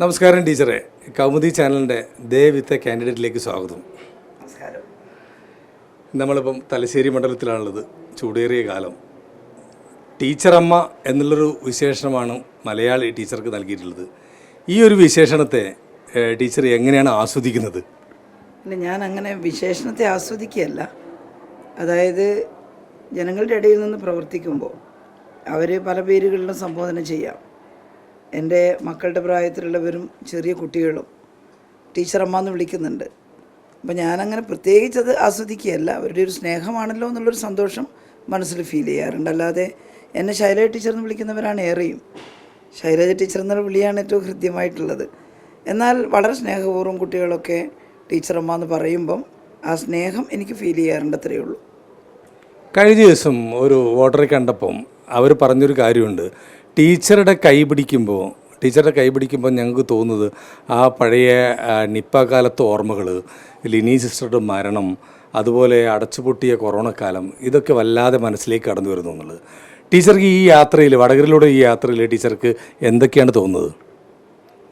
നമസ്കാരം ടീച്ചറെ. കൗമുദി ചാനലിന്റെ ദേ വിത്ത് കാൻഡിഡേറ്റിലേക്ക് സ്വാഗതം. നമസ്കാരം. നമ്മളിപ്പം തലശ്ശേരി മണ്ഡലത്തിലാണുള്ളത്. ചൂടേറിയ കാലം. ടീച്ചറമ്മ എന്നുള്ളൊരു വിശേഷണമാണ് മലയാളി ടീച്ചർക്ക് നൽകിയിട്ടുള്ളത്. ഈ ഒരു വിശേഷണത്തെ ടീച്ചർ എങ്ങനെയാണ് ആസ്വദിക്കുന്നത്? ഞാൻ അങ്ങനെ വിശേഷണത്തെ ആസ്വദിക്കുകയല്ല. അതായത് ജനങ്ങളുടെ ഇടയിൽ നിന്ന് പ്രവർത്തിക്കുമ്പോൾ അവർ പല പേരുകളിലും സംബോധന ചെയ്യാം. എന്റെ മക്കളുടെ പ്രായത്തിലുള്ളവരും ചെറിയ കുട്ടികളും ടീച്ചറമ്മ എന്ന് വിളിക്കുന്നുണ്ട്. അപ്പം ഞാനങ്ങനെ പ്രത്യേകിച്ചത് ആസ്വദിക്കുകയല്ല. അവരുടെ ഒരു സ്നേഹമാണല്ലോ എന്നുള്ളൊരു സന്തോഷം മനസ്സിൽ ഫീൽ ചെയ്യാറുണ്ട്. അല്ലാതെ എന്നെ ശൈല ടീച്ചർ എന്ന് വിളിക്കുന്നവരാണ് ഏറെയും. ശൈലജ ടീച്ചർ എന്നുള്ള വിളിയാണ് ഏറ്റവും ഹൃദ്യമായിട്ടുള്ളത്. എന്നാൽ വളരെ സ്നേഹപൂർവം കുട്ടികളൊക്കെ ടീച്ചറമ്മ എന്ന് പറയുമ്പം ആ സ്നേഹം എനിക്ക് ഫീൽ ചെയ്യാറുണ്ട് അത്രയേ ഉള്ളൂ. കഴിഞ്ഞ ദിവസം ഒരു വോട്ടറെ കണ്ടപ്പം അവർ പറഞ്ഞൊരു കാര്യമുണ്ട്. ടീച്ചറുടെ കൈ പിടിക്കുമ്പോൾ ടീച്ചറുടെ കൈ പിടിക്കുമ്പോൾ ഞങ്ങൾക്ക് തോന്നുന്നത് ആ പഴയ നിപ്പ കാലത്തെ ഓർമ്മകൾ ലിനി സിസ്റ്ററുടെ മരണം അതുപോലെ അടച്ചുപൊട്ടിയ കൊറോണ കാലം ഇതൊക്കെ വല്ലാതെ മനസ്സിലേക്ക് കടന്നു വരുന്നു എന്നുള്ളത്. ടീച്ചർക്ക് ഈ യാത്രയിൽ വടകരയിലൂടെ ഈ യാത്രയിൽ ടീച്ചർക്ക് എന്തൊക്കെയാണ് തോന്നുന്നത്?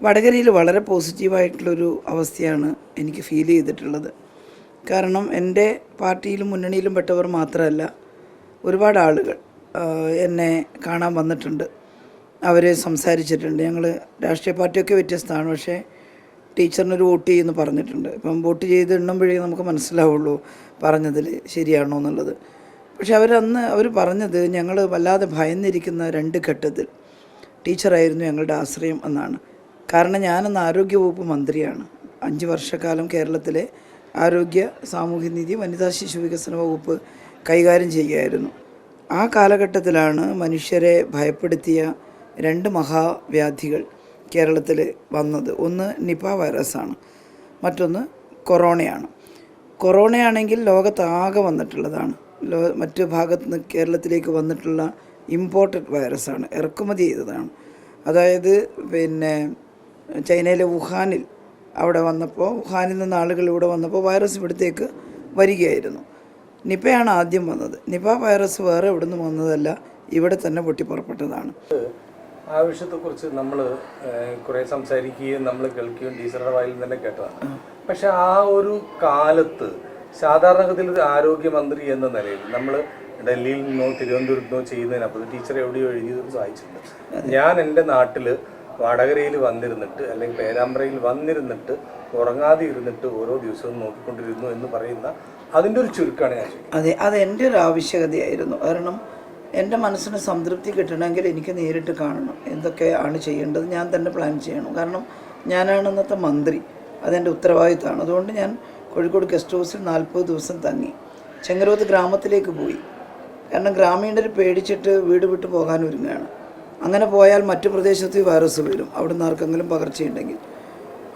വടകരയിൽ വളരെ പോസിറ്റീവായിട്ടുള്ളൊരു അവസ്ഥയാണ് എനിക്ക് ഫീൽ ചെയ്തിട്ടുള്ളത്. കാരണം എന്റെ പാർട്ടിയിലും മുന്നണിയിലും പെട്ടവർ മാത്രമല്ല ഒരുപാട് ആളുകൾ എന്നെ കാണാൻ വന്നിട്ടുണ്ട്. അവർ സംസാരിച്ചിട്ടുണ്ട്. ഞങ്ങൾ രാഷ്ട്രീയ പാർട്ടിയൊക്കെ വ്യത്യസ്തമാണ്. പക്ഷേ ടീച്ചറിനൊരു വോട്ട് ചെയ്യുമെന്ന് പറഞ്ഞിട്ടുണ്ട്. ഇപ്പം വോട്ട് ചെയ്ത് എണ്ണുമ്പോഴേ നമുക്ക് മനസ്സിലാവുള്ളൂ പറഞ്ഞതിൽ ശരിയാണോ എന്നുള്ളത്. പക്ഷെ അവരന്ന് അവർ പറഞ്ഞത് ഞങ്ങൾ വല്ലാതെ ഭയന്നിരിക്കുന്ന രണ്ട് ഘട്ടത്തിൽ ടീച്ചറായിരുന്നു ഞങ്ങളുടെ ആശ്രയം എന്നാണ്. കാരണം ഞാനന്ന് ആരോഗ്യവകുപ്പ് മന്ത്രിയാണ്. അഞ്ച് വർഷക്കാലം കേരളത്തിലെ ആരോഗ്യ സാമൂഹ്യനീതി വനിതാ ശിശു വികസന വകുപ്പ് കൈകാര്യം ചെയ്യുകയായിരുന്നു. ആ കാലഘട്ടത്തിലാണ് മനുഷ്യരെ ഭയപ്പെടുത്തിയ രണ്ട് മഹാവ്യാധികൾ കേരളത്തിൽ വന്നത്. ഒന്ന് നിപ വൈറസാണ് മറ്റൊന്ന് കൊറോണയാണ്. കൊറോണയാണെങ്കിൽ ലോകത്താകെ വന്നിട്ടുള്ളതാണ്. ലോ മറ്റു ഭാഗത്ത് നിന്ന് കേരളത്തിലേക്ക് വന്നിട്ടുള്ള ഇമ്പോർട്ടഡ് വൈറസാണ് ഇറക്കുമതി ചെയ്തതാണ്. അതായത് പിന്നെ ചൈനയിലെ വുഹാനിൽ അവിടെ വന്നപ്പോൾ വുഹാനിൽ നിന്ന് ആളുകൾ ഇവിടെ വന്നപ്പോൾ വൈറസ് ഇവിടത്തേക്ക് വരികയായിരുന്നു. നിപയാണ് ആദ്യം വന്നത്. നിപ വൈറസ് വേറെ ഇവിടുന്ന് വന്നതല്ല ഇവിടെ തന്നെ പൊട്ടിപ്പുറപ്പെട്ടതാണ്. ആ വിഷയത്തെക്കുറിച്ച് നമ്മൾ കുറേ സംസാരിക്കുകയും നമ്മൾ കേൾക്കുകയും ടീച്ചറുടെ വായിൽ തന്നെ കേട്ടതാണ്. പക്ഷെ ആ ഒരു കാലത്ത് സാധാരണഗതിയിൽ ഒരു ആരോഗ്യമന്ത്രി എന്ന നിലയിൽ നമ്മൾ ഡൽഹിയിൽ നിന്നോ തിരുവനന്തപുരത്ത് നിന്നോ ചെയ്യുന്നതിനപ്പോൾ ടീച്ചർ എവിടെയോ എഴുതിയത് സഹായിച്ചിട്ടുണ്ട് ഞാൻ എന്റെ നാട്ടിൽ വടകരയിൽ വന്നിരുന്നിട്ട് അല്ലെങ്കിൽ പേരാമ്പ്രയിൽ വന്നിരുന്നിട്ട് ഉറങ്ങാതെ ഇരുന്നിട്ട് ഓരോ ദിവസവും നോക്കിക്കൊണ്ടിരുന്നു എന്ന് പറയുന്ന അതിന്റെ ഒരു ചുരുക്കമാണ് ഞാൻ അതെ അത് എന്റെ ഒരു ആവശ്യകതയായിരുന്നു. കാരണം എന്റെ മനസ്സിന് സംതൃപ്തി കിട്ടണമെങ്കിൽ എനിക്ക് നേരിട്ട് കാണണം. എന്തൊക്കെയാണ് ചെയ്യേണ്ടത്? ഞാൻ തന്നെ പ്ലാൻ ചെയ്യണം. കാരണം ഞാനാണ് ഇന്നത്തെ മന്ത്രി. അതെന്റെ ഉത്തരവാദിത്തമാണ് അതുകൊണ്ട് ഞാൻ കോഴിക്കോട് ഗസ്റ്റ് ഹൗസിൽ നാൽപ്പത് ദിവസം തങ്ങി. ചെങ്ങരോത്ത് ഗ്രാമത്തിലേക്ക് പോയി. കാരണം ഗ്രാമീണർ പേടിച്ചിട്ട് വീട് വിട്ടു പോകാൻ ഒരുങ്ങുകയാണ് അങ്ങനെ പോയാൽ മറ്റു പ്രദേശത്ത് വൈറസ് വരും. അവിടുന്ന് ആർക്കെങ്കിലും പകർച്ചയുണ്ടെങ്കിൽ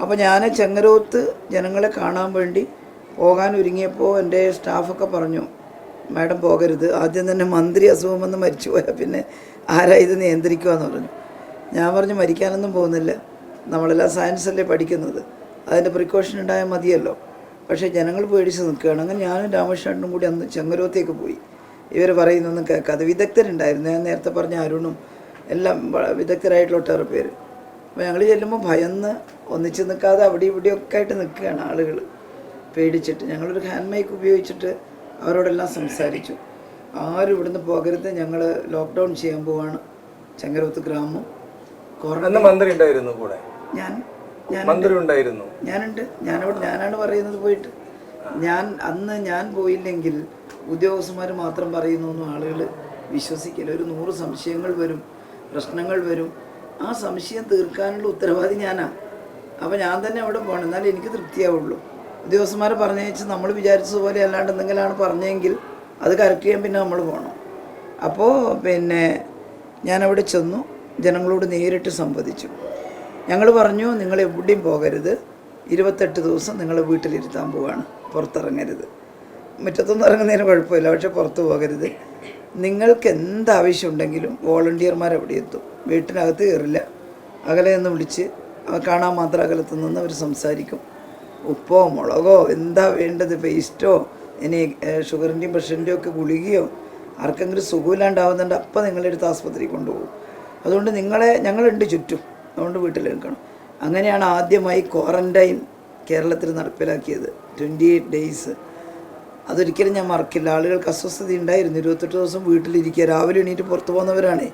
അപ്പോൾ ഞാൻ ചെങ്ങരോത്ത് ജനങ്ങളെ കാണാൻ വേണ്ടി പോകാൻ ഒരുങ്ങിയപ്പോൾ എന്റെ സ്റ്റാഫൊക്കെ പറഞ്ഞു മാഡം പോകരുത്. ആദ്യം തന്നെ മന്ത്രി അസുഖം വന്ന് മരിച്ചു പോയാൽ പിന്നെ ആരാ ഇത് നിയന്ത്രിക്കുമെന്ന് പറഞ്ഞു. ഞാൻ പറഞ്ഞു മരിക്കാനൊന്നും പോകുന്നില്ല. നമ്മളെല്ലാം സയൻസ് അല്ലേ പഠിക്കുന്നത്. അതിന്റെ പ്രിക്കോഷൻ ഉണ്ടായാൽ മതിയല്ലോ. പക്ഷേ ജനങ്ങൾ പേടിച്ച് നിൽക്കുകയാണ്. അങ്ങനെ ഞാനും രാമകൃഷ്ണനും കൂടി അന്ന് ചെങ്ങരോത്തേക്ക് പോയി. ഇവർ പറയുന്നൊന്നും കേൾക്കാതെ. വിദഗ്ധരുണ്ടായിരുന്നു. ഞാൻ നേരത്തെ പറഞ്ഞ അരുണും എല്ലാം വിദഗ്ധരായിട്ടുള്ള ഒട്ടേറെ പേര്. അപ്പോൾ ഞങ്ങൾ ചെല്ലുമ്പോൾ ഭയന്ന് ഒന്നിച്ച് നിൽക്കാതെ അവിടെ ഇവിടെയൊക്കെ ആയിട്ട് നിൽക്കുകയാണ് ആളുകൾ പേടിച്ചിട്ട് ഞങ്ങളൊരു ഹാൻഡ് മൈക്ക് ഉപയോഗിച്ചിട്ട് അവരോടെല്ലാം സംസാരിച്ചു. ആരും ഇവിടുന്ന് പോകരുത്. ഞങ്ങൾ ലോക്ക്ഡൗൺ ചെയ്യാൻ പോവാണ്. ചെങ്ങരോത്ത് ഗ്രാമം. കൊറോണ മന്ത്രി ഉണ്ടായിരുന്നു കൂടെ? ഞാൻ ഞാൻ മന്ത്രി ഉണ്ടായിരുന്നു. ഞാനുണ്ട്. ഞാനവിടെ ഞാനാണ് പറയുന്നത് പോയിട്ട്. ഞാൻ അന്ന് ഞാൻ പോയില്ലെങ്കിൽ ഉദ്യോഗസ്ഥന്മാർ മാത്രം പറയുന്നു എന്ന് ആളുകൾ വിശ്വസിക്കില്ല ഒരു നൂറ് സംശയങ്ങൾ വരും. പ്രശ്നങ്ങൾ വരും. ആ സംശയം തീർക്കാനുള്ള ഉത്തരവാദി ഞാനാണ് അപ്പോൾ ഞാൻ തന്നെ അവിടെ പോകണം എന്നാലേ എനിക്ക് തൃപ്തിയാവുള്ളൂ. ഉദ്യോഗസ്ഥന്മാർ പറഞ്ഞേച്ച് നമ്മൾ വിചാരിച്ചതുപോലെ അല്ലാണ്ട് എന്തെങ്കിലുമാണ് പറഞ്ഞെങ്കിൽ അത് കറക്റ്റ് ചെയ്യാൻ പിന്നെ നമ്മൾ പോകണം അപ്പോൾ പിന്നെ ഞാനവിടെ ചെന്നു ജനങ്ങളോട് നേരിട്ട് സംവദിച്ചു. ഞങ്ങൾ പറഞ്ഞു നിങ്ങൾ എവിടെയും പോകരുത്. ഇരുപത്തെട്ട് ദിവസം നിങ്ങൾ വീട്ടിലിരുത്താൻ പോവാണ്. പുറത്തിറങ്ങരുത്. മുറ്റത്തൊന്നും ഇറങ്ങുന്നതിന് കുഴപ്പമില്ല പക്ഷെ പുറത്ത് പോകരുത്. നിങ്ങൾക്ക് എന്താവശ്യം ആവശ്യമുണ്ടെങ്കിലും വോളണ്ടിയർമാർ അവിടെ എത്തും. വീട്ടിനകത്ത് കയറില്ല. അകലെ നിന്ന് വിളിച്ച് കാണാൻ മാത്രം അകലത്ത് നിന്ന് അവർ സംസാരിക്കും. ഉപ്പോ മുളകോ എന്താ വേണ്ടത്? പേസ്റ്റോ ഇനി ഷുഗറിന്റെയും പ്രഷറിന്റെയും ഒക്കെ ഗുളികയോ ആർക്കെങ്കിലും സുഖമില്ലാണ്ടാവുന്നുണ്ട് അപ്പം നിങ്ങളെടുത്ത് ആസ്പത്രി കൊണ്ടുപോകും. അതുകൊണ്ട് നിങ്ങളെ ഞങ്ങളുണ്ട് ചുറ്റും. അതുകൊണ്ട് വീട്ടിൽ നിൽക്കണം. അങ്ങനെയാണ് ആദ്യമായി ക്വാറന്റൈൻ കേരളത്തിൽ നടപ്പിലാക്കിയത്. Twenty eight days. അതൊരിക്കലും ഞാൻ മറക്കില്ല. ആളുകൾക്ക് അസ്വസ്ഥത ഉണ്ടായിരുന്നു. ഇരുപത്തെട്ട് ദിവസം വീട്ടിലിരിക്കുക. രാവിലെ എണീറ്റ് പുറത്തു പോകുന്നവരാണേ.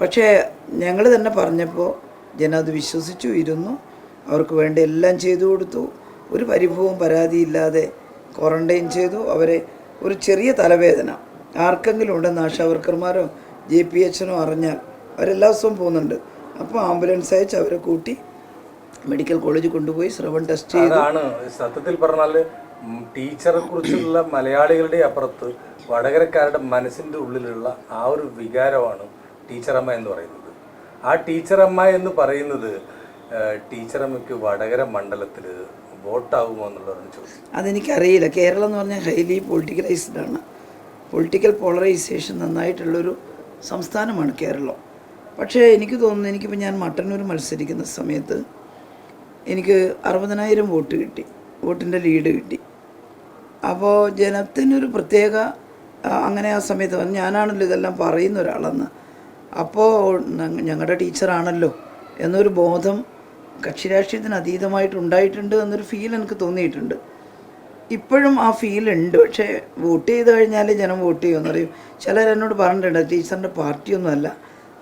പക്ഷേ ഞങ്ങൾ തന്നെ പറഞ്ഞപ്പോൾ ജനം അത് വിശ്വസിച്ചു ഇരുന്നു. അവർക്ക് വേണ്ട എല്ലാം ചെയ്തു കൊടുത്തു. ഒരു പരിഭവവും പരാതിയില്ലാതെ ക്വാറന്റൈൻ ചെയ്തു. അവരെ ഒരു ചെറിയ തലവേദന. ആർക്കെങ്കിലും ഉണ്ടെന്ന് ആശാവർക്കർമാരോ ജെ പി എച്ചിനോ അറിഞ്ഞാൽ അവരെല്ലാ ദിവസവും പോകുന്നുണ്ട്. അപ്പോൾ ആംബുലൻസ് അയച്ച് അവരെ കൂട്ടി മെഡിക്കൽ കോളേജിൽ കൊണ്ടുപോയി ശ്രവൺ ടെസ്റ്റ് ചെയ്തു. ആണ് സത്യത്തിൽ പറഞ്ഞാൽ ടീച്ചറെ കുറിച്ചുള്ള മലയാളികളുടെ അപ്പുറത്ത് വടകരക്കാരുടെ മനസ്സിന്റെ ഉള്ളിലുള്ള ആ ഒരു വികാരമാണ് ടീച്ചറമ്മ എന്ന് പറയുന്നത്. ആ ടീച്ചറമ്മ എന്ന് പറയുന്നത് ടീച്ചറമ്മയ്ക്ക് വടകര മണ്ഡലത്തിൽ വോട്ടാകുമോ എന്നുള്ളതാണ് ചോദിച്ചത് അതെനിക്കറിയില്ല. കേരളം എന്ന് പറഞ്ഞാൽ ഹൈലി പൊളിറ്റിക്കലൈസ്ഡ് ആണ്. പൊളിറ്റിക്കൽ പോളറൈസേഷൻ നന്നായിട്ടുള്ളൊരു സംസ്ഥാനമാണ് കേരളം. പക്ഷേ എനിക്ക് തോന്നുന്നു എനിക്കിപ്പോൾ ഞാൻ മട്ടന്നൂർ മത്സരിക്കുന്ന സമയത്ത് എനിക്ക് അറുപതിനായിരം വോട്ട് കിട്ടി. വോട്ടിന്റെ ലീഡ് കിട്ടി. അപ്പോൾ ജനത്തിനൊരു പ്രത്യേക അങ്ങനെ ആ സമയത്ത് പറഞ്ഞു ഞാനാണല്ലോ ഇതെല്ലാം പറയുന്ന ഒരാളെന്ന്. അപ്പോൾ ഞങ്ങളുടെ ടീച്ചറാണല്ലോ എന്നൊരു ബോധം കക്ഷി രാഷ്ട്രീയത്തിന് അതീതമായിട്ട് ഉണ്ടായിട്ടുണ്ട് എന്നൊരു ഫീൽ എനിക്ക് തോന്നിയിട്ടുണ്ട്. ഇപ്പോഴും ആ ഫീൽ ഉണ്ട്. പക്ഷേ വോട്ട് ചെയ്ത് കഴിഞ്ഞാൽ ജനം വോട്ട് ചെയ്യുമെന്ന് പറയും. ചിലർ എന്നോട് പറഞ്ഞിട്ടുണ്ട് ടീച്ചറിന്റെ പാർട്ടിയൊന്നുമല്ല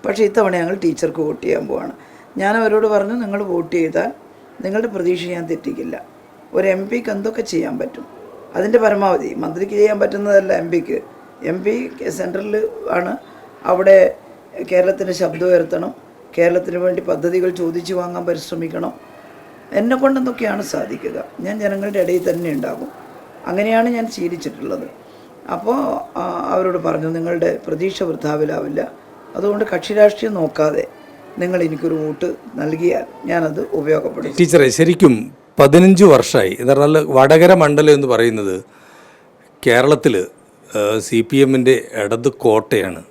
പക്ഷേ ഇത്തവണ ഞങ്ങൾ ടീച്ചർക്ക് വോട്ട് ചെയ്യാൻ പോവാണ്. ഞാൻ അവരോട് പറഞ്ഞു നിങ്ങൾ വോട്ട് ചെയ്താൽ നിങ്ങളുടെ പ്രതീക്ഷ ഞാൻ തെറ്റിക്കില്ല. ഒരു എം പിക്ക് എന്തൊക്കെ ചെയ്യാൻ പറ്റും? അതിന്റെ പരമാവധി മന്ത്രിക്ക് ചെയ്യാൻ പറ്റുന്നതല്ല എം പിക്ക് എം പി സെൻട്രലിൽ ആണ്. അവിടെ കേരളത്തിന്റെ ശബ്ദം ഉയർത്തണം. കേരളത്തിന് വേണ്ടി പദ്ധതികൾ ചോദിച്ചു വാങ്ങാൻ പരിശ്രമിക്കണം. എന്നെ കൊണ്ടെന്തൊക്കെയാണ് സാധിക്കുക. ഞാൻ ജനങ്ങളുടെ ഇടയിൽ തന്നെ ഉണ്ടാകും. അങ്ങനെയാണ് ഞാൻ ശീലിച്ചിട്ടുള്ളത്. അപ്പോൾ അവരോട് പറഞ്ഞു നിങ്ങളുടെ പ്രതീക്ഷ വൃദ്ധാവിലാവില്ല അതുകൊണ്ട് കക്ഷി രാഷ്ട്രീയം നോക്കാതെ നിങ്ങൾ എനിക്കൊരു വോട്ട് നൽകിയാൽ ഞാനത് ഉപയോഗപ്പെടും ടീച്ചറെ ശരിക്കും പതിനഞ്ച് വർഷമായി എന്ന് പറഞ്ഞാൽ വടകര മണ്ഡലം എന്ന് പറയുന്നത് കേരളത്തിൽ സി പി എമ്മിന്റെ ഇടത് കോട്ടയാണ്.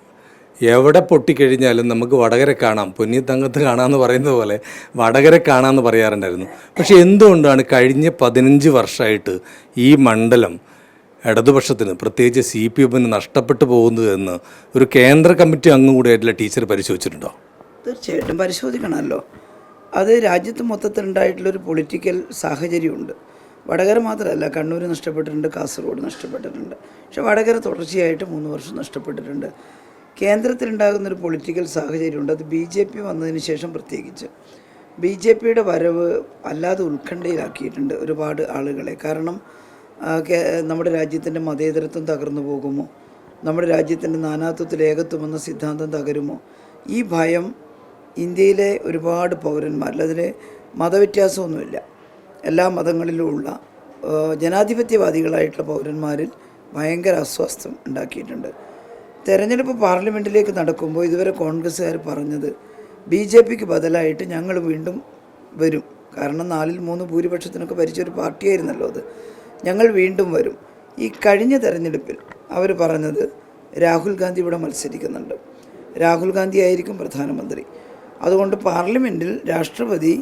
എവിടെ പൊട്ടിക്കഴിഞ്ഞാലും നമുക്ക് വടകര കാണാം. പൊന്നിത്തങ്കത്ത് കാണാമെന്ന് പറയുന്നത് പോലെ വടകര കാണാമെന്ന് പറയാറുണ്ടായിരുന്നു. പക്ഷെ എന്തുകൊണ്ടാണ് കഴിഞ്ഞ പതിനഞ്ച് വർഷമായിട്ട് ഈ മണ്ഡലം ഇടതുപക്ഷത്തിന് പ്രത്യേകിച്ച് സി പി എമ്മിന് നഷ്ടപ്പെട്ടു പോകുന്നത് എന്ന് ഒരു കേന്ദ്ര കമ്മിറ്റി അംഗം കൂടിയായിട്ടുള്ള ടീച്ചർ പരിശോധിച്ചിട്ടുണ്ടോ? തീർച്ചയായിട്ടും പരിശോധിക്കണമല്ലോ. അത് രാജ്യത്ത് മൊത്തത്തിലുണ്ടായിട്ടുള്ളൊരു പൊളിറ്റിക്കൽ സാഹചര്യമുണ്ട്. വടകര മാത്രമല്ല കണ്ണൂർ നഷ്ടപ്പെട്ടിട്ടുണ്ട് കാസർഗോഡ് നഷ്ടപ്പെട്ടിട്ടുണ്ട്. പക്ഷെ വടകര തുടർച്ചയായിട്ട് മൂന്ന് വർഷം നഷ്ടപ്പെട്ടിട്ടുണ്ട്. കേന്ദ്രത്തിലുണ്ടാകുന്നൊരു പൊളിറ്റിക്കൽ സാഹചര്യമുണ്ട്. അത് ബി ജെ പി വന്നതിന് ശേഷം പ്രത്യേകിച്ച്. ബി ജെ പിയുടെ വരവ് അല്ലാതെ ഉത്കണ്ഠയിലാക്കിയിട്ടുണ്ട് ഒരുപാട് ആളുകളെ. കാരണം നമ്മുടെ രാജ്യത്തിന്റെ മതേതരത്വം തകർന്നു പോകുമോ? നമ്മുടെ രാജ്യത്തിന്റെ നാനാത്വത്തിൽ ഏകത്വം എന്ന സിദ്ധാന്തം തകരുമോ? ഈ ഭയം ഇന്ത്യയിലെ ഒരുപാട് പൗരന്മാരിൽ അതിൽ മതവ്യത്യാസമൊന്നുമില്ല. എല്ലാ മതങ്ങളിലും ഉള്ള ജനാധിപത്യവാദികളായിട്ടുള്ള പൗരന്മാരിൽ ഭയങ്കര അസ്വസ്ഥം ഉണ്ടാക്കിയിട്ടുണ്ട്. തെരഞ്ഞെടുപ്പ് പാർലമെന്റിലേക്ക് നടക്കുമ്പോൾ ഇതുവരെ കോൺഗ്രസ്സുകാർ പറഞ്ഞത് ബി ജെ പിക്ക് ബദലായിട്ട് ഞങ്ങൾ വീണ്ടും വരും. കാരണം നാലിൽ മൂന്ന് ഭൂരിപക്ഷത്തിനൊക്കെ ഭരിച്ചൊരു പാർട്ടിയായിരുന്നല്ലോ അത്. ഞങ്ങൾ വീണ്ടും വരും. ഈ കഴിഞ്ഞ തെരഞ്ഞെടുപ്പിൽ അവർ പറഞ്ഞത് രാഹുൽ ഗാന്ധി ഇവിടെ മത്സരിക്കുന്നുണ്ട്. രാഹുൽ ഗാന്ധി ആയിരിക്കും പ്രധാനമന്ത്രി. അതുകൊണ്ട് പാർലമെന്റിൽ രാഷ്ട്രപതി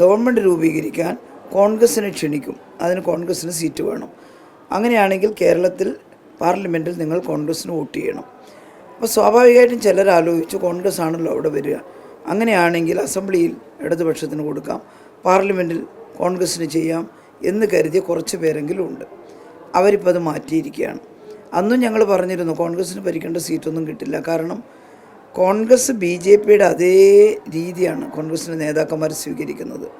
ഗവൺമെന്റ് രൂപീകരിക്കാൻ കോൺഗ്രസ്സിനെ ക്ഷണിക്കും. അതിന് കോൺഗ്രസ്സിന് സീറ്റ് വേണം. അങ്ങനെയാണെങ്കിൽ കേരളത്തിൽ പാർലമെന്റിൽ നിങ്ങൾ കോൺഗ്രസ്സിന് വോട്ട് ചെയ്യണം. അപ്പോൾ സ്വാഭാവികമായിട്ടും ചിലർ ആലോചിച്ചു കോൺഗ്രസ് ആണല്ലോ അവിടെ വരിക. അങ്ങനെയാണെങ്കിൽ അസംബ്ലിയിൽ ഇടതുപക്ഷത്തിന് കൊടുക്കാം പാർലമെന്റിൽ കോൺഗ്രസ്സിന് ചെയ്യാം എന്ന് കരുതിയ കുറച്ച് പേരെങ്കിലും ഉണ്ട്. അവരിപ്പോൾ അത് മാറ്റിയിരിക്കുകയാണ്. അന്നും ഞങ്ങൾ പറഞ്ഞിരുന്നു കോൺഗ്രസ്സിന് ഭരിക്കേണ്ട സീറ്റൊന്നും കിട്ടില്ല. കാരണം കോൺഗ്രസ് ബി ജെ പിയുടെ അതേ രീതിയാണ് കോൺഗ്രസിന്റെ നേതാക്കന്മാർ സ്വീകരിക്കുന്നത്.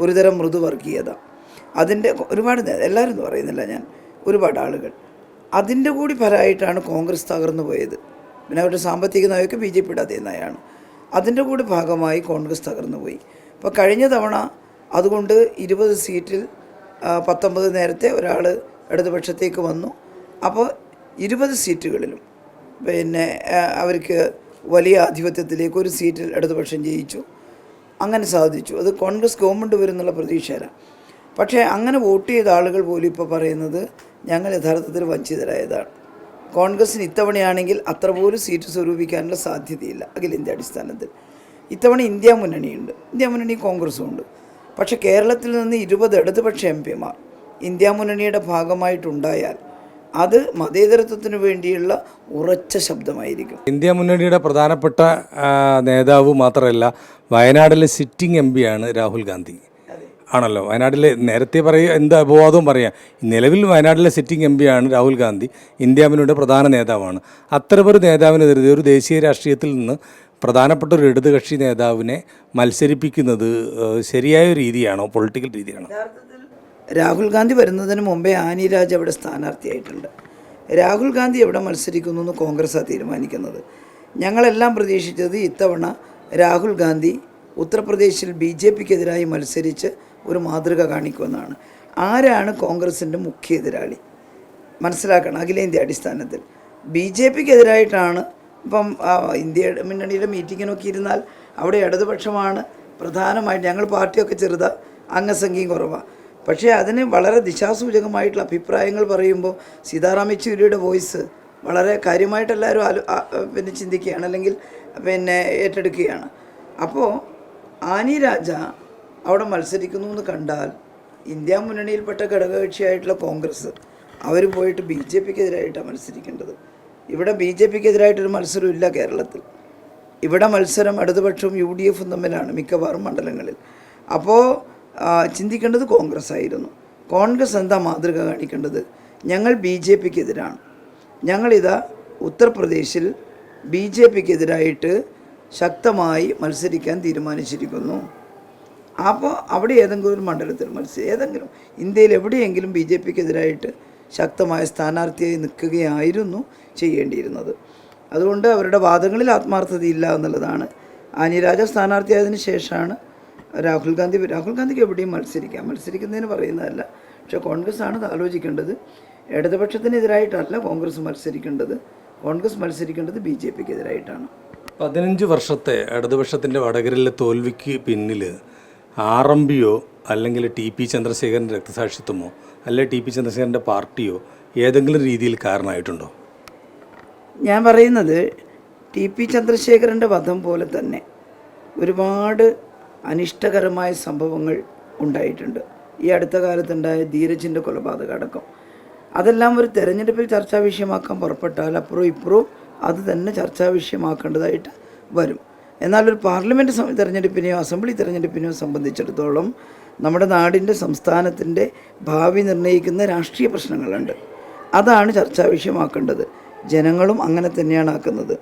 ഒരുതരം മൃദുവർഗീയത. അതിന്റെ ഒരുപാട് എല്ലാവരും പറയുന്നില്ല ഞാൻ. ഒരുപാട് ആളുകൾ. അതിന്റെ കൂടി ഫലമായിട്ടാണ് കോൺഗ്രസ് തകർന്നു പോയത്. പിന്നെ അവരുടെ സാമ്പത്തിക നയമൊക്കെ ബി ജെ പിയുടെ അതേ നയമാണ്. അതിന്റെ കൂടി ഭാഗമായി കോൺഗ്രസ് തകർന്നു പോയി. അപ്പോൾ കഴിഞ്ഞ തവണ അതുകൊണ്ട് ഇരുപത് സീറ്റിൽ പത്തൊമ്പത് നേരത്തെ ഒരാൾ ഇടതുപക്ഷത്തേക്ക് വന്നു. അപ്പോൾ ഇരുപത് സീറ്റുകളിലും പിന്നെ അവർക്ക് വലിയ ആധിപത്യത്തിലേക്ക് ഒരു സീറ്റിൽ ഇടതുപക്ഷം ജയിച്ചു. അങ്ങനെ സാധിച്ചു. അത് കോൺഗ്രസ് ഗവൺമെന്റ് വരുന്നുള്ള പ്രതീക്ഷയിലാണ്. പക്ഷേ അങ്ങനെ വോട്ട് ചെയ്ത ആളുകൾ പോലും ഇപ്പോൾ പറയുന്നത് ഞങ്ങൾ യഥാർത്ഥത്തിൽ വഞ്ചിതരായതാണ്. കോൺഗ്രസ്സിന് ഇത്തവണയാണെങ്കിൽ അത്ര പോലും സീറ്റ് സ്വരൂപിക്കാനുള്ള സാധ്യതയില്ല അഖിലേന്ത്യാ അടിസ്ഥാനത്തിൽ. ഇത്തവണ ഇന്ത്യ മുന്നണിയുണ്ട്. ഇന്ത്യ മുന്നണി കോൺഗ്രസും ഉണ്ട്. പക്ഷേ കേരളത്തിൽ നിന്ന് ഇരുപത് ഇടതുപക്ഷ എം പിമാർ ഇന്ത്യ മുന്നണിയുടെ ഭാഗമായിട്ടുണ്ടായാൽ അത് മതേതരത്വത്തിന് വേണ്ടിയുള്ള ഉറച്ച ശബ്ദമായിരിക്കും. ഇന്ത്യ മുന്നണിയുടെ പ്രധാനപ്പെട്ട നേതാവ് മാത്രമല്ല വയനാടിലെ സിറ്റിംഗ് എം പിയാണ് രാഹുൽ ഗാന്ധി. ആണല്ലോ. വയനാട്ടിലെ നേരത്തെ പറയുക എന്ത് അപവാദവും പറയാം. നിലവിൽ വയനാട്ടിലെ സിറ്റിംഗ് എം പിയാണ് രാഹുൽ ഗാന്ധി. ഇന്ത്യ മുന്നോട്ട് പ്രധാന നേതാവാണ്. അത്തരമൊരു നേതാവിനെതിരെ ഒരു ദേശീയ രാഷ്ട്രീയത്തിൽ നിന്ന് പ്രധാനപ്പെട്ട ഒരു ഇടതുകക്ഷി നേതാവിനെ മത്സരിപ്പിക്കുന്നത് ശരിയായ രീതിയാണോ? പൊളിറ്റിക്കൽ രീതിയാണോ? രാഹുൽ ഗാന്ധി വരുന്നതിന് മുമ്പേ ആനി രാജ് അവിടെ സ്ഥാനാർത്ഥിയായിട്ടുണ്ട്. രാഹുൽ ഗാന്ധി എവിടെ മത്സരിക്കുന്നു എന്ന് കോൺഗ്രസ്സാണ് തീരുമാനിക്കുന്നത്. ഞങ്ങളെല്ലാം പ്രതീക്ഷിച്ചത് ഇത്തവണ രാഹുൽ ഗാന്ധി ഉത്തർപ്രദേശിൽ ബി ജെ പിക്കെതിരായി മത്സരിച്ച് ഒരു മാതൃക കാണിക്കുമെന്നാണ്. ആരാണ് കോൺഗ്രസിന്റെ മുഖ്യ എതിരാളി മനസ്സിലാക്കണം അഖിലേന്ത്യ അടിസ്ഥാനത്തിൽ. ബി ജെ പിക്ക് എതിരായിട്ടാണ് ഇപ്പം ഇന്ത്യ മുന്നണിയുടെ മീറ്റിങ്ങിനൊക്കെ ഇരുന്നാൽ അവിടെ ഇടതുപക്ഷമാണ്. പ്രധാനമായിട്ട് ഞങ്ങൾ പാർട്ടിയൊക്കെ ചെറുത അംഗസംഖ്യയും കുറവാണ് പക്ഷേ അതിന് വളരെ ദിശാസൂചകമായിട്ടുള്ള അഭിപ്രായങ്ങൾ പറയുമ്പോൾ സീതാറാം യെച്ചൂരിയുടെ വോയിസ് വളരെ കാര്യമായിട്ട് എല്ലാവരും ആലോ പിന്നെ ചിന്തിക്കുകയാണ് അല്ലെങ്കിൽ പിന്നെ ഏറ്റെടുക്കുകയാണ്. അപ്പോൾ ആനി രാജ അവിടെ മത്സരിക്കുന്നു എന്ന് കണ്ടാൽ ഇന്ത്യ മുന്നണിയിൽപ്പെട്ട ഘടകകക്ഷിയായിട്ടുള്ള കോൺഗ്രസ് അവർ പോയിട്ട് ബി ജെ പിക്ക് എതിരായിട്ടാണ് മത്സരിക്കേണ്ടത്. ഇവിടെ ബി ജെ പിക്ക് എതിരായിട്ടൊരു മത്സരം ഇല്ല കേരളത്തിൽ. ഇവിടെ മത്സരം ഇടതുപക്ഷവും യു ഡി എഫും തമ്മിലാണ് മിക്കവാറും മണ്ഡലങ്ങളിൽ. അപ്പോൾ ചിന്തിക്കേണ്ടത് കോൺഗ്രസ് ആയിരുന്നു കോൺഗ്രസ് എന്താ മാതൃക കാണിക്കേണ്ടത്? ഞങ്ങൾ ബി ജെ പിക്ക് എതിരാണ് ഞങ്ങളിതാ ഉത്തർപ്രദേശിൽ ബി ജെ പിക്ക് എതിരായിട്ട് ശക്തമായി മത്സരിക്കാൻ തീരുമാനിച്ചിരിക്കുന്നു. അപ്പോൾ അവിടെ ഏതെങ്കിലും ഒരു മണ്ഡലത്തിൽ മത്സരം ഏതെങ്കിലും ഇന്ത്യയിൽ എവിടെയെങ്കിലും ബി ജെ പിക്കെതിരായിട്ട് ശക്തമായ സ്ഥാനാർത്ഥിയായി നിൽക്കുകയായിരുന്നു ചെയ്യേണ്ടിയിരുന്നത്. അതുകൊണ്ട് അവരുടെ വാദങ്ങളിൽ ആത്മാർത്ഥതയില്ല എന്നുള്ളതാണ്. ആനിരാജ സ്ഥാനാർത്ഥിയായതിനു ശേഷമാണ് രാഹുൽ ഗാന്ധി രാഹുൽ ഗാന്ധിക്ക് എവിടെയും മത്സരിക്കാം. മത്സരിക്കുന്നതിന് പറയുന്നതല്ല. പക്ഷേ കോൺഗ്രസ് ആണ് ആലോചിക്കേണ്ടത്. ഇടതുപക്ഷത്തിനെതിരായിട്ടല്ല കോൺഗ്രസ് മത്സരിക്കേണ്ടത്. കോൺഗ്രസ് മത്സരിക്കേണ്ടത് ബി ജെ പിക്കെതിരായിട്ടാണ്. പതിനഞ്ച് വർഷത്തെ ഇടതുപക്ഷത്തിന്റെ വടകരയിലെ തോൽവിക്ക് പിന്നിൽ ആർ എം പിയോ അല്ലെങ്കിൽ ടി പി ചന്ദ്രശേഖരന്റെ രക്തസാക്ഷിത്വമോ അല്ലെങ്കിൽ ടി പി ചന്ദ്രശേഖരന്റെ പാർട്ടിയോ ഏതെങ്കിലും രീതിയിൽ കാരണമായിട്ടുണ്ടോ? ഞാൻ പറയുന്നത് ടി പി ചന്ദ്രശേഖരന്റെ വധം പോലെ തന്നെ ഒരുപാട് അനിഷ്ടകരമായ സംഭവങ്ങൾ ഉണ്ടായിട്ടുണ്ട്. ഈ അടുത്ത കാലത്തുണ്ടായ ധീരജിന്റെ കൊലപാതകം അടക്കം അതെല്ലാം ഒരു തെരഞ്ഞെടുപ്പിൽ ചർച്ചാ വിഷയമാക്കാൻ പുറപ്പെട്ടാൽ അപ്പുറവും ഇപ്പുറവും അത് തന്നെ ചർച്ചാ വിഷയമാക്കേണ്ടതായിട്ട് വരും. എന്നാൽ ഒരു പാർലമെന്റ് തിരഞ്ഞെടുപ്പിനെയോ അസംബ്ലി തിരഞ്ഞെടുപ്പിനെയോ സംബന്ധിച്ചിടത്തോളം നമ്മുടെ നാടിന്റെ സംസ്ഥാനത്തിന്റെ ഭാവി നിർണയിക്കുന്ന രാഷ്ട്രീയ പ്രശ്നങ്ങളുണ്ട്. അതാണ് ചർച്ചാ വിഷയമാക്കേണ്ടത്. ജനങ്ങളും അങ്ങനെ തന്നെയാണ് ആക്കുന്നത്.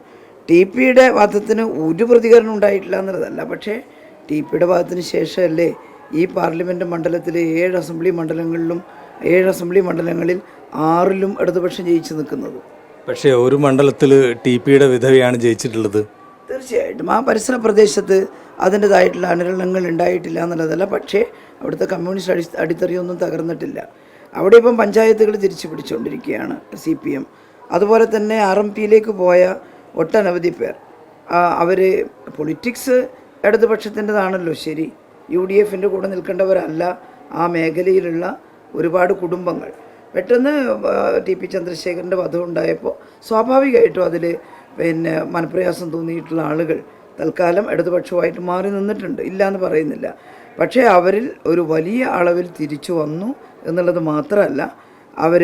ടി പിയുടെ വാദത്തിന് ഒരു പ്രതികരണം ഉണ്ടായിട്ടില്ല എന്നുള്ളതല്ല. പക്ഷേ ടി പിയുടെ വാദത്തിന് ശേഷമല്ലേ ഈ പാർലമെന്റ് മണ്ഡലത്തിലെ ഏഴ് അസംബ്ലി മണ്ഡലങ്ങളിലും ഏഴ് അസംബ്ലി മണ്ഡലങ്ങളിൽ ആറിലും ഇടതുപക്ഷം ജയിച്ചു നിൽക്കുന്നത്? പക്ഷേ ഒരു മണ്ഡലത്തിൽ ടി പിയുടെ വിധവയാണ് ജയിച്ചിട്ടുള്ളത്. തീർച്ചയായിട്ടും. ആ പരിസര പ്രദേശത്ത് അതിന്റെതായിട്ടുള്ള അനുരണങ്ങൾ ഉണ്ടായിട്ടില്ല എന്നുള്ളതല്ല. പക്ഷേ അവിടുത്തെ കമ്മ്യൂണിസ്റ്റ് അടി അടിത്തറയൊന്നും തകർന്നിട്ടില്ല. അവിടെ ഇപ്പം പഞ്ചായത്തുകൾ തിരിച്ചു പിടിച്ചുകൊണ്ടിരിക്കുകയാണ് സി പി എം അതുപോലെ തന്നെ ആർ എം പിയിലേക്ക് പോയ ഒട്ടനവധി പേർ. അവർ പൊളിറ്റിക്സ് ഇടതുപക്ഷത്തിന്റെതാണല്ലോ ശരി. യു ഡി എഫിന്റെ കൂടെ നിൽക്കേണ്ടവരല്ല. ആ മേഖലയിലുള്ള ഒരുപാട് കുടുംബങ്ങൾ. പെട്ടെന്ന് ടി പി ചന്ദ്രശേഖരന്റെ വധം ഉണ്ടായപ്പോൾ സ്വാഭാവികമായിട്ടും അതിൽ പിന്നെ മനപ്രയാസം തോന്നിയിട്ടുള്ള ആളുകൾ തൽക്കാലം ഇടതുപക്ഷമായിട്ട് മാറി നിന്നിട്ടുണ്ട്. ഇല്ല എന്ന് പറയുന്നില്ല. പക്ഷേ അവരിൽ ഒരു വലിയ അളവിൽ തിരിച്ചു വന്നു എന്നുള്ളത് മാത്രമല്ല അവർ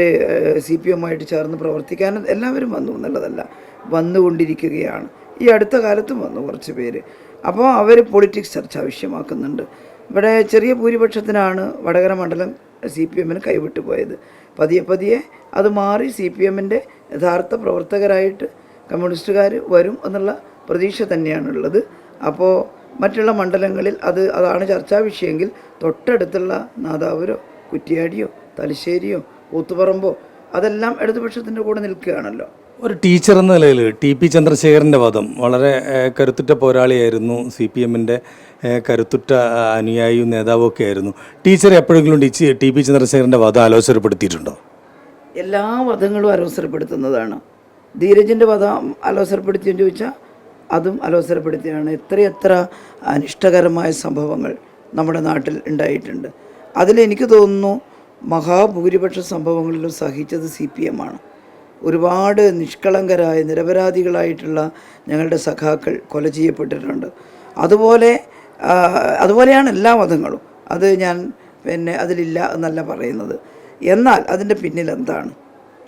സി പി എമ്മായിട്ട് ചേർന്ന് പ്രവർത്തിക്കാനും എല്ലാവരും വന്നു എന്നുള്ളതല്ല. വന്നുകൊണ്ടിരിക്കുകയാണ്. ഈ അടുത്ത കാലത്തും വന്നു കുറച്ച് പേര്. അപ്പോൾ അവർ പൊളിറ്റിക്സ് ചർച്ച ആവശ്യമാക്കുന്നുണ്ട്. ഇവിടെ ചെറിയ ഭൂരിപക്ഷത്തിനാണ് വടകര മണ്ഡലം സി പി എമ്മിന് കൈവിട്ടു പോയത് പതിയെ പതിയെ അത് മാറി സി പി എമ്മിന്റെ യഥാർത്ഥ പ്രവർത്തകരായിട്ട് കമ്മ്യൂണിസ്റ്റുകാർ വരും എന്നുള്ള പ്രതീക്ഷ തന്നെയാണുള്ളത്. അപ്പോൾ മറ്റുള്ള മണ്ഡലങ്ങളിൽ അത് അതാണ് ചർച്ചാ വിഷയമെങ്കിൽ തൊട്ടടുത്തുള്ള നാദാപുരോ കുറ്റിയാടിയോ തലശ്ശേരിയോ കൂത്തുപറമ്പോ അതെല്ലാം ഇടതുപക്ഷത്തിന്റെ കൂടെ നിൽക്കുകയാണല്ലോ. ഒരു ടീച്ചർ എന്ന നിലയിൽ ടി പി ചന്ദ്രശേഖരന്റെ വധം വളരെ കരുത്തുറ്റ പോരാളിയായിരുന്നു. സി പി എമ്മിന്റെ കരുത്തുറ്റ അനുയായിയും നേതാവൊക്കെ ആയിരുന്നു. ടീച്ചർ എപ്പോഴെങ്കിലും ടീച്ചർ ടി പി ചന്ദ്രശേഖരന്റെ വധം ആലോചനപ്പെടുത്തിയിട്ടുണ്ടോ എല്ലാ വധങ്ങളും അലോസരപ്പെടുത്തുന്നതാണ് ധീരജിന്റെ വധ അലോസരപ്പെടുത്തിയെന്ന് ചോദിച്ചാൽ അതും അലോസരപ്പെടുത്തിയാണ്. എത്രയെത്ര അനിഷ്ടകരമായ സംഭവങ്ങൾ നമ്മുടെ നാട്ടിൽ ഉണ്ടായിട്ടുണ്ട്. അതിലെനിക്ക് തോന്നുന്നു മഹാഭൂരിപക്ഷ സംഭവങ്ങളിലും സഹിച്ചത് സി പി എം ആണ്. ഒരുപാട് നിഷ്കളങ്കരായ നിരപരാധികളായിട്ടുള്ള ഞങ്ങളുടെ സഖാക്കൾ കൊല ചെയ്യപ്പെട്ടിട്ടുണ്ട്. അതുപോലെ അതുപോലെയാണ് എല്ലാ മതങ്ങളും. അത് ഞാൻ പിന്നെ അതിലില്ല എന്നല്ല പറയുന്നത്. എന്നാൽ അതിന്റെ പിന്നിൽ എന്താണ്?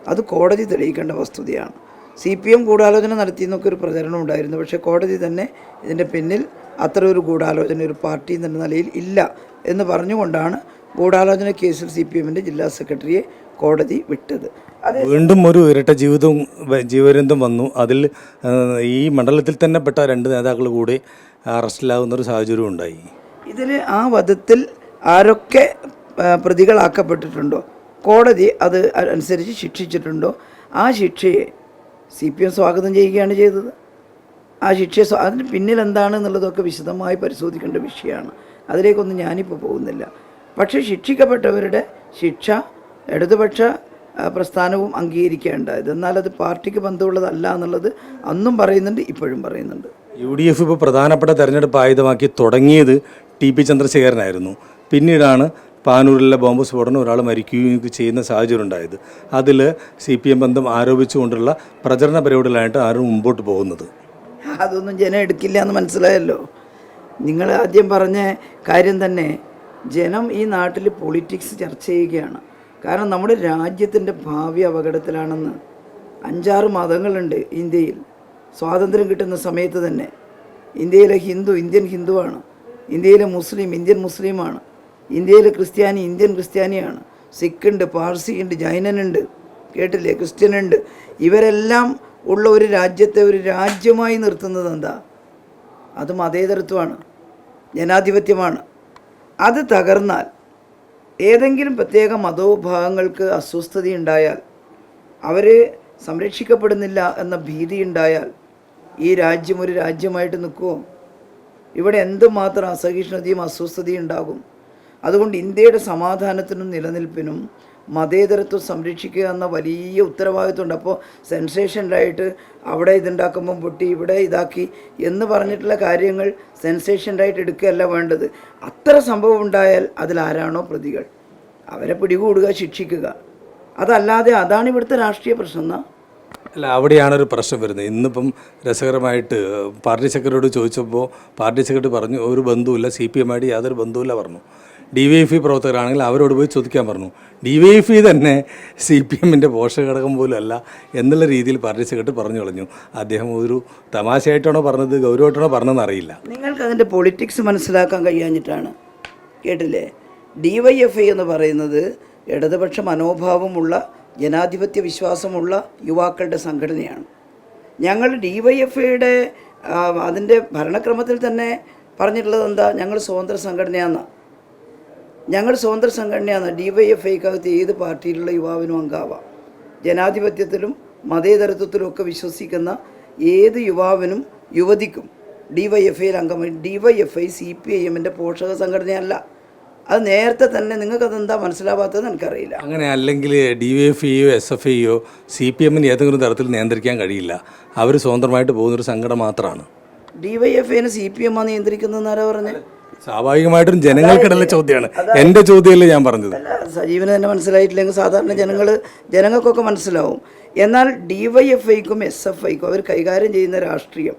അത് കോടതി തെളിയിക്കേണ്ട വസ്തുതയാണ്. സി പി എം ഗൂഢാലോചന നടത്തിയെന്നൊക്കെ ഒരു പ്രചരണം ഉണ്ടായിരുന്നു. പക്ഷേ കോടതി തന്നെ ഇതിന്റെ പിന്നിൽ അത്ര ഒരു ഗൂഢാലോചന ഒരു പാർട്ടി എന്ന നിലയിൽ ഇല്ല എന്ന് പറഞ്ഞുകൊണ്ടാണ് ഗൂഢാലോചന കേസിൽ സി പി എമ്മിന്റെ ജില്ലാ സെക്രട്ടറിയെ കോടതി വിട്ടത്. വീണ്ടും ഒരു ഇരട്ട ജീവിതവും ജീവരന്തം വന്നു. അതിൽ ഈ മണ്ഡലത്തിൽ തന്നെ പെട്ട രണ്ട് നേതാക്കൾ കൂടി അറസ്റ്റിലാകുന്ന ഒരു സാഹചര്യം ഉണ്ടായി. ഇതിൽ ആ വധത്തിൽ ആരൊക്കെ പ്രതികളാക്കപ്പെട്ടിട്ടുണ്ടോ? കോടതി അത് അനുസരിച്ച് ശിക്ഷിച്ചിട്ടുണ്ടോ? ആ ശിക്ഷയെ സി പി എം സ്വാഗതം ചെയ്യുകയാണ് ചെയ്തത്. ആ ശിക്ഷയെ അതിന് പിന്നിൽ എന്താണ് എന്നുള്ളതൊക്കെ വിശദമായി പരിശോധിക്കേണ്ട വിഷയമാണ്. അതിലേക്കൊന്നും ഞാനിപ്പോൾ പോകുന്നില്ല. പക്ഷേ ശിക്ഷിക്കപ്പെട്ടവരുടെ ശിക്ഷ ഇടതുപക്ഷ പ്രസ്ഥാനവും അംഗീകരിക്കേണ്ടത് എന്നാൽ അത് പാർട്ടിക്ക് ബന്ധമുള്ളതല്ല എന്നുള്ളത് അന്നും പറയുന്നുണ്ട് ഇപ്പോഴും പറയുന്നുണ്ട്. യു ഡി എഫ് ഇപ്പോൾ പ്രധാനപ്പെട്ട തെരഞ്ഞെടുപ്പ് ആയുധമാക്കി തുടങ്ങിയത് ടി പി ചന്ദ്രശേഖരനായിരുന്നു. പിന്നീടാണ് പാനൂരിലെ ബോംബ് സ്ഫോടനം ഒരാൾ മരിക്കുകയും ചെയ്യുന്ന സാഹചര്യം ഉണ്ടായത്. അതിൽ സി പി എം ബന്ധം ആരോപിച്ചുകൊണ്ടുള്ള പ്രചരണ പരിപാടികളായിട്ട് ആരും മുമ്പോട്ട് പോകുന്നത്. അതൊന്നും ജനം എടുക്കില്ല എന്ന് മനസ്സിലായല്ലോ. നിങ്ങൾ ആദ്യം പറഞ്ഞ കാര്യം തന്നെ ജനം ഈ നാട്ടിൽ പൊളിറ്റിക്സ് ചർച്ച ചെയ്യുകയാണ്. കാരണം നമ്മുടെ രാജ്യത്തിന്റെ ഭാവി അപകടത്തിലാണെന്ന്. അഞ്ചാറ് മതങ്ങളുണ്ട് ഇന്ത്യയിൽ. സ്വാതന്ത്ര്യം കിട്ടുന്ന സമയത്ത് തന്നെ. ഇന്ത്യയിലെ ഹിന്ദു ഇന്ത്യൻ ഹിന്ദുവാണ്. ഇന്ത്യയിലെ മുസ്ലിം ഇന്ത്യൻ മുസ്ലിമാണ്. ഇന്ത്യയിലെ ക്രിസ്ത്യാനി ഇന്ത്യൻ ക്രിസ്ത്യാനിയാണ്. സിഖ് ഉണ്ട് പാർസി ഉണ്ട് ജൈനനുണ്ട് കേട്ടില്ലേ? ക്രിസ്ത്യൻ ഉണ്ട് ഇവരെല്ലാം ഉള്ള ഒരു രാജ്യത്തെ ഒരു രാജ്യമായി നിർത്തുന്നത് എന്താ? അത് മതേതരത്വമാണ്. ജനാധിപത്യമാണ്. അത് തകർന്നാൽ ഏതെങ്കിലും പ്രത്യേക മതോഭാഗങ്ങൾക്ക് അസ്വസ്ഥതയുണ്ടായാൽ അവർ സംരക്ഷിക്കപ്പെടുന്നില്ല എന്ന ഭീതി ഉണ്ടായാൽ ഈ രാജ്യം ഒരു രാജ്യമായിട്ട് നിൽക്കുമോ ഇവിടെ എന്തുമാത്രം അസഹിഷ്ണുതയും അസ്വസ്ഥതയും ഉണ്ടാകും? അതുകൊണ്ട് ഇന്ത്യയുടെ സമാധാനത്തിനും നിലനിൽപ്പിനും മതേതരത്വം സംരക്ഷിക്കുക എന്ന വലിയ ഉത്തരവാദിത്വമുണ്ട്. അപ്പോൾ സെൻസേഷനിലായിട്ട് അവിടെ ഇതുണ്ടാക്കുമ്പം പൊട്ടി ഇവിടെ ഇതാക്കി എന്ന് പറഞ്ഞിട്ടുള്ള കാര്യങ്ങൾ സെൻസേഷനിലായിട്ട് എടുക്കുകയല്ല വേണ്ടത്. അത്ര സംഭവം ഉണ്ടായാൽ അതിലാരാണോ പ്രതികൾ? അവരെ പിടികൂടുക ശിക്ഷിക്കുക. അതല്ലാതെ അതാണ് ഇവിടുത്തെ രാഷ്ട്രീയ പ്രശ്നം എന്നാ? അല്ല അവിടെയാണ് ഒരു പ്രശ്നം വരുന്നത്. ഇന്നിപ്പം രസകരമായിട്ട് പാർട്ടി സെക്രട്ടറിയോട് ചോദിച്ചപ്പോൾ പാർട്ടി സെക്രട്ടറി പറഞ്ഞു ഒരു ബന്ധുവില്ല സി പി എമ്മായിട്ട് യാതൊരു ബന്ധുവില്ല പറഞ്ഞു. ഡി വൈ എഫ് പ്രവർത്തകരാണെങ്കിൽ അവരോട് പോയി ചോദിക്കാൻ പറഞ്ഞു. ഡി വൈ എഫ് തന്നെ സി പി എമ്മിന്റെ പോഷകഘടകം പോലും അല്ല എന്നുള്ള രീതിയിൽ പാർട്ടി കേട്ട് പറഞ്ഞു കളഞ്ഞു. അദ്ദേഹം ഒരു തമാശയായിട്ടാണോ പറഞ്ഞത് ഗൗരവമായിട്ടാണോ പറഞ്ഞതെന്ന് അറിയില്ല. നിങ്ങൾക്ക് അതിന്റെ പൊളിറ്റിക്സ് മനസ്സിലാക്കാൻ കഴിയാഞ്ഞിട്ടാണ്. കേട്ടില്ലേ? ഡി വൈ എഫ് എന്ന് പറയുന്നത് ഇടതുപക്ഷ മനോഭാവമുള്ള ജനാധിപത്യ വിശ്വാസമുള്ള യുവാക്കളുടെ സംഘടനയാണ്. ഞങ്ങൾ ഡി വൈ എഫ് ഐയുടെ അതിന്റെ ഭരണക്രമത്തിൽ തന്നെ പറഞ്ഞിട്ടുള്ളത് എന്താ? ഞങ്ങൾ സ്വതന്ത്ര സംഘടനയാണെന്നാണ് ഞങ്ങൾ സ്വതന്ത്ര സംഘടനയാണ് ഡി വൈ എഫ് ഐക്കകത്ത് ഏത് പാർട്ടിയിലുള്ള യുവാവിനും അംഗാവാം. ജനാധിപത്യത്തിലും മതേതരത്വത്തിലും ഒക്കെ വിശ്വസിക്കുന്ന ഏത് യുവാവിനും യുവതിക്കും ഡി വൈ എഫ് ഐയിൽ അംഗമായി. D Y F I C P I എമ്മിന്റെ പോഷക സംഘടനയല്ല. അത് നേരത്തെ തന്നെ നിങ്ങൾക്ക് അതെന്താ മനസ്സിലാവാത്തതെന്ന് എനിക്കറിയില്ല. അങ്ങനെ അല്ലെങ്കിൽ ഡി വൈ എഫ് ഐയോ എസ് എഫ് ഐയോ സി പി എമ്മിന് ഏതെങ്കിലും തരത്തിൽ നിയന്ത്രിക്കാൻ കഴിയില്ല. അവർ സ്വതന്ത്രമായിട്ട് പോകുന്നൊരു സംഘടന മാത്രമാണ്. ഡി വൈ എഫ് ഐനെ സി പി എം ആ നിയന്ത്രിക്കുന്നതെന്നാരാ പറഞ്ഞത് സ്വാഭാവികമായിട്ടും ജനങ്ങൾക്കിടയിലെ ചോദ്യമാണ്. എന്റെ ചോദ്യമല്ലേ ഞാൻ പറഞ്ഞത്? സജീവന് തന്നെ മനസ്സിലായിട്ടില്ലെങ്കിൽ സാധാരണ ജനങ്ങൾ ജനങ്ങൾക്കൊക്കെ മനസ്സിലാവും. എന്നാൽ ഡി വൈ എഫ് ഐക്കും എസ് എഫ് ഐക്കും അവർ കൈകാര്യം ചെയ്യുന്ന രാഷ്ട്രീയം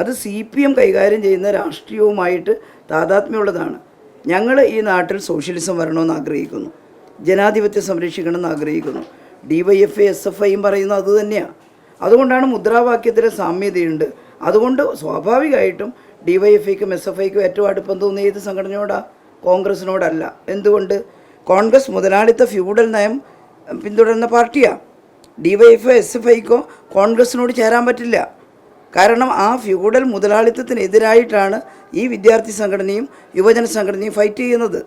അത് സി പി എം കൈകാര്യം ചെയ്യുന്ന രാഷ്ട്രീയവുമായിട്ട് താതാത്മ്യമുള്ളതാണ്. ഞങ്ങൾ ഈ നാട്ടിൽ സോഷ്യലിസം വരണമെന്ന് ആഗ്രഹിക്കുന്നു. ജനാധിപത്യം സംരക്ഷിക്കണമെന്ന് ആഗ്രഹിക്കുന്നു. D Y F I S F ഐയും പറയുന്നത് അതുതന്നെയാണ് അതുകൊണ്ടാണ് മുദ്രാവാക്യത്തിലെ സാമ്യതയുണ്ട്. അതുകൊണ്ട് സ്വാഭാവികമായിട്ടും ഡി വൈ എഫ് ഐക്കും എസ് എഫ് ഐക്കും ഏറ്റവും അടുപ്പം തോന്നിയ ഏത് സംഘടനയോടാണ് കോൺഗ്രസിനോടല്ല. എന്തുകൊണ്ട്? കോൺഗ്രസ് മുതലാളിത്ത ഫ്യൂഡൽ നയം പിന്തുടരുന്ന പാർട്ടിയാണ് D Y F S F ഐക്കോ കോൺഗ്രസിനോട് ചേരാൻ പറ്റില്ല. കാരണം ആ ഫ്യൂഡൽ മുതലാളിത്തത്തിനെതിരായിട്ടാണ് ഈ വിദ്യാർത്ഥി സംഘടനയും യുവജന സംഘടനയും ഫൈറ്റ് ചെയ്യുന്നത്.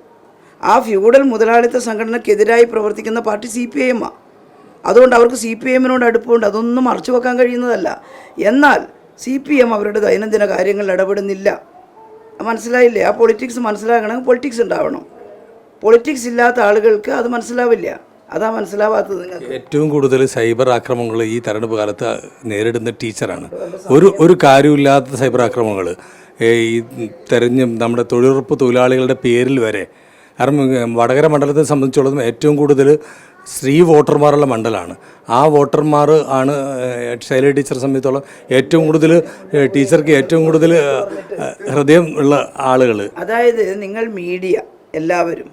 ആ ഫ്യൂഡൽ മുതലാളിത്ത സംഘടനയ്ക്കെതിരായി പ്രവർത്തിക്കുന്ന പാർട്ടി സി പി ഐ എമ്മാണ് അതുകൊണ്ട് അവർക്ക് സി പി എമ്മിനോട് അടുപ്പമുണ്ട്. അതൊന്നും മറച്ചു വെക്കാൻ കഴിയുന്നതല്ല. എന്നാൽ സി പി എം അവരുടെ ദൈനംദിന കാര്യങ്ങളിൽ ഇടപെടുന്നില്ല. മനസ്സിലായില്ലേ? ആ പൊളിറ്റിക്സ് മനസ്സിലാക്കണമെങ്കിൽ പൊളിറ്റിക്സ് ഉണ്ടാവണം. പൊളിറ്റിക്സ് ഇല്ലാത്ത ആളുകൾക്ക് അത് മനസ്സിലാവില്ല. അതാ മനസ്സിലാവാത്തത് ഏറ്റവും കൂടുതൽ സൈബർ ആക്രമണങ്ങൾ ഈ തെരഞ്ഞെടുപ്പ് കാലത്ത് നേരിടുന്ന ടീച്ചറാണ്. ഒരു ഒരു കാര്യമില്ലാത്ത സൈബർ ആക്രമണങ്ങൾ. ഈ തെരഞ്ഞ് നമ്മുടെ തൊഴിലുറപ്പ് തൊഴിലാളികളുടെ പേരിൽ വരെ. കാരണം വടകര മണ്ഡലത്തെ സംബന്ധിച്ചിടത്തോളം ഏറ്റവും കൂടുതൽ സ്ത്രീ വോട്ടർമാരുള്ള മണ്ഡലമാണ്. ആ വോട്ടർമാർ ആണ് ശൈല ടീച്ചറെ സംബന്ധിച്ചോളം ഏറ്റവും കൂടുതൽ ടീച്ചർക്ക് ഏറ്റവും കൂടുതൽ ഹൃദയം ഉള്ള ആളുകൾ അതായത് നിങ്ങൾ മീഡിയ എല്ലാവരും.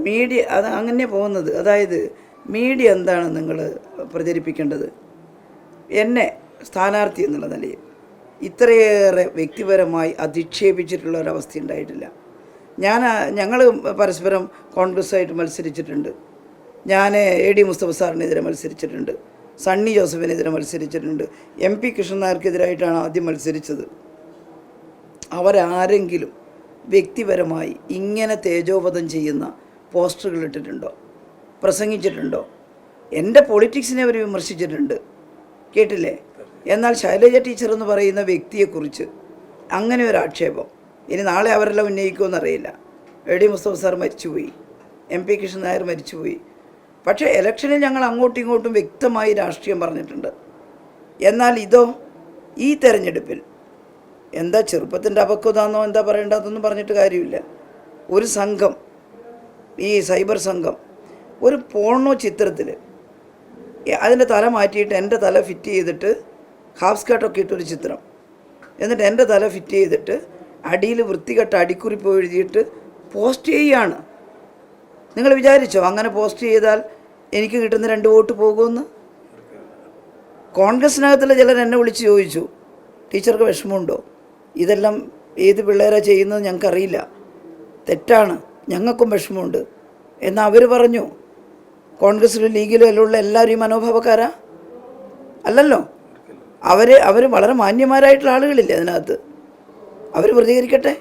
മീഡിയ അത് അങ്ങനെ പോകുന്നത്. അതായത് മീഡിയ എന്താണ് നിങ്ങൾ പ്രചരിപ്പിക്കേണ്ടത്? എന്നെ സ്ഥാനാർത്ഥി എന്നുള്ള നിലയിൽ. ഇത്രയേറെ വ്യക്തിപരമായി അധിക്ഷേപിച്ചിട്ടുള്ള ഒരവസ്ഥ ഉണ്ടായിട്ടില്ല. ഞാൻ ഞങ്ങൾ പരസ്പരം കോൺഗ്രസ്സായിട്ട് മത്സരിച്ചിട്ടുണ്ട്. ഞാൻ എ ഡി മുസ്തഫ സാറിനെതിരെ മത്സരിച്ചിട്ടുണ്ട്. സണ്ണി ജോസഫിനെതിരെ മത്സരിച്ചിട്ടുണ്ട്. എം പി കൃഷ്ണൻ നായർക്കെതിരായിട്ടാണ് ആദ്യം മത്സരിച്ചത്. അവരാരെങ്കിലും വ്യക്തിപരമായി ഇങ്ങനെ തേജോപതം ചെയ്യുന്ന പോസ്റ്ററുകൾ ഇട്ടിട്ടുണ്ടോ? പ്രസംഗിച്ചിട്ടുണ്ടോ? എന്റെ പൊളിറ്റിക്സിനെ അവർ വിമർശിച്ചിട്ടുണ്ട്. കേട്ടില്ലേ? എന്നാൽ ശൈലജ ടീച്ചർ എന്ന് പറയുന്ന വ്യക്തിയെക്കുറിച്ച് അങ്ങനെ ഒരു ആക്ഷേപം ഇനി നാളെ അവരെല്ലാം ഉന്നയിക്കുമെന്നറിയില്ല. എ ഡി മുസ്തഫ സാർ മരിച്ചുപോയി. എം പി കൃഷ്ണൻ നായർ മരിച്ചുപോയി. പക്ഷേ ഇലക്ഷനിൽ ഞങ്ങൾ അങ്ങോട്ടും ഇങ്ങോട്ടും വ്യക്തമായി രാഷ്ട്രീയം പറഞ്ഞിട്ടുണ്ട്. എന്നാൽ ഇതോ ഈ തെരഞ്ഞെടുപ്പിൽ എന്താ ചെറുപ്പത്തിന്റെ അപക്വതാന്നോ എന്താ പറയേണ്ടതെന്നൊന്നും പറഞ്ഞിട്ട് കാര്യമില്ല. ഒരു സംഘം ഈ സൈബർ സംഘം ഒരു പോണോ ചിത്രത്തിൽ അതിന്റെ തല മാറ്റിയിട്ട് എന്റെ തല ഫിറ്റ് ചെയ്തിട്ട് ഹാഫ് സ്കേർട്ടൊക്കെ ഇട്ടൊരു ചിത്രം. എന്നിട്ട് എന്റെ തല ഫിറ്റ് ചെയ്തിട്ട് അടിയിൽ വൃത്തികെട്ട അടിക്കുറിപ്പ് എഴുതിയിട്ട് പോസ്റ്റ് ചെയ്യുകയാണ് നിങ്ങൾ വിചാരിച്ചോ അങ്ങനെ പോസ്റ്റ് ചെയ്താൽ എനിക്ക് കിട്ടുന്ന രണ്ട് വോട്ട് പോകുമെന്ന്? കോൺഗ്രസിനകത്തുള്ള ചിലർ എന്നെ വിളിച്ച് ചോദിച്ചു ടീച്ചർക്ക് വിഷമമുണ്ടോ? ഇതെല്ലാം ഏത് പിള്ളേരാ ചെയ്യുന്നത് ഞങ്ങൾക്കറിയില്ല. തെറ്റാണ് ഞങ്ങൾക്കും വിഷമമുണ്ട്. എന്ന് അവർ പറഞ്ഞു. കോൺഗ്രസിലും ലീഗിലും എല്ലാം ഉള്ള എല്ലാവരും ഈ മനോഭാവക്കാരാ? അല്ലല്ലോ. അവർ അവർ വളരെ മാന്യമാരായിട്ടുള്ള ആളുകളില്ലേ അതിനകത്ത്? അവർ പ്രതികരിക്കട്ടെ?